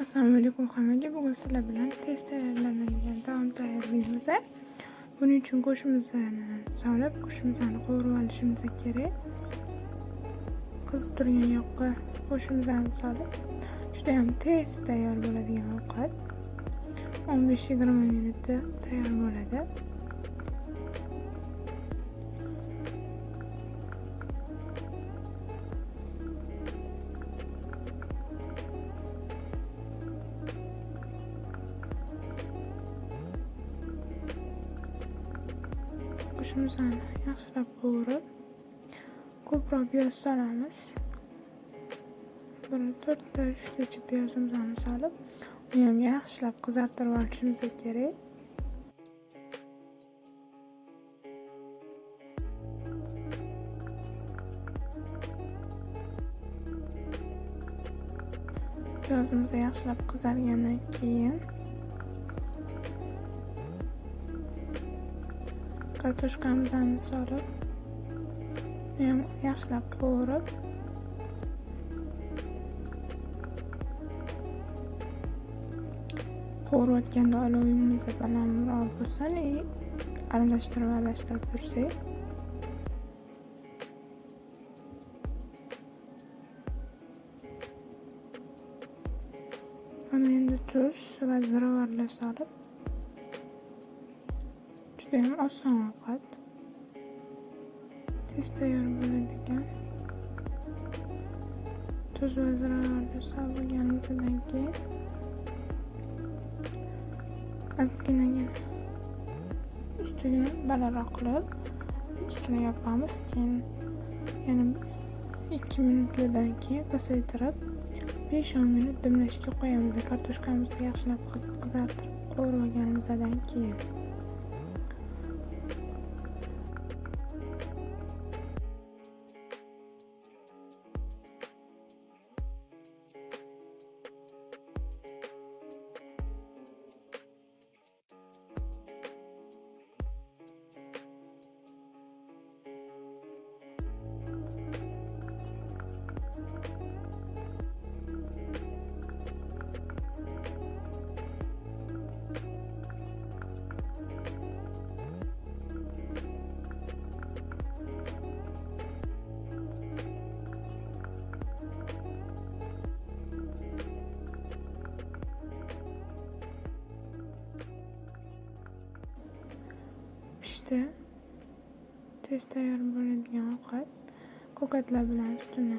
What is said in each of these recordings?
Assalomu alaykum hammaga. Bugun sizlar bilan test tayyorlanadigan taom tayyorlaymiz. Buning uchun go'shtimizni solib, go'shtimizni qovurib olishimiz kerak. Qizib turgan yoqqa go'shtimizni solib, juda ham tez tayyor bo'ladigan ovqat. 15-20 minutda tayyor bo'ladi. Go'shtimizni yaxshilab qovurib, ko'proq piyoz solamiz. Bir to'rtta, uchtacha piyozimizni solib, uni ham yaxshilab qizartirib olishimiz kerak. Piyozimiz yaxshilab qizargandan keyin kartoshkamizni solib, yaxshilab qovurib qovurayotganda olovimiz balandroq bo'lsa aralashtirib aralashtirib tursak Mana endi tuz va ziravorlar solib judayam oson ovqat tez tayyor bo'ladigan tuz va ziravorni solganimizdan keyin ozginagina ustiga balandroq qilib ustini yopamiz keyin yana ikki minutlardan keyin pasaytirib besh o'n minut dimlashga qo'yamiz kartoshkamizni yaxshilab qizartirib qovurib olganimizdan keyin pishdi tez tayyor bo'ladigan ovqat ko'katlar bilan ustini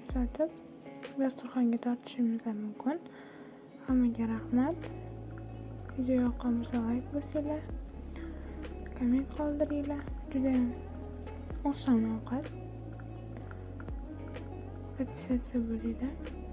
bezatib dasturxonga tortishimiz ham mumkin. Hammaga rahmat. Video yoqqan bo'lsa layk bosinglar komment qoldiringlar. Judayam oson ovqat. Подписаться bo'linglar.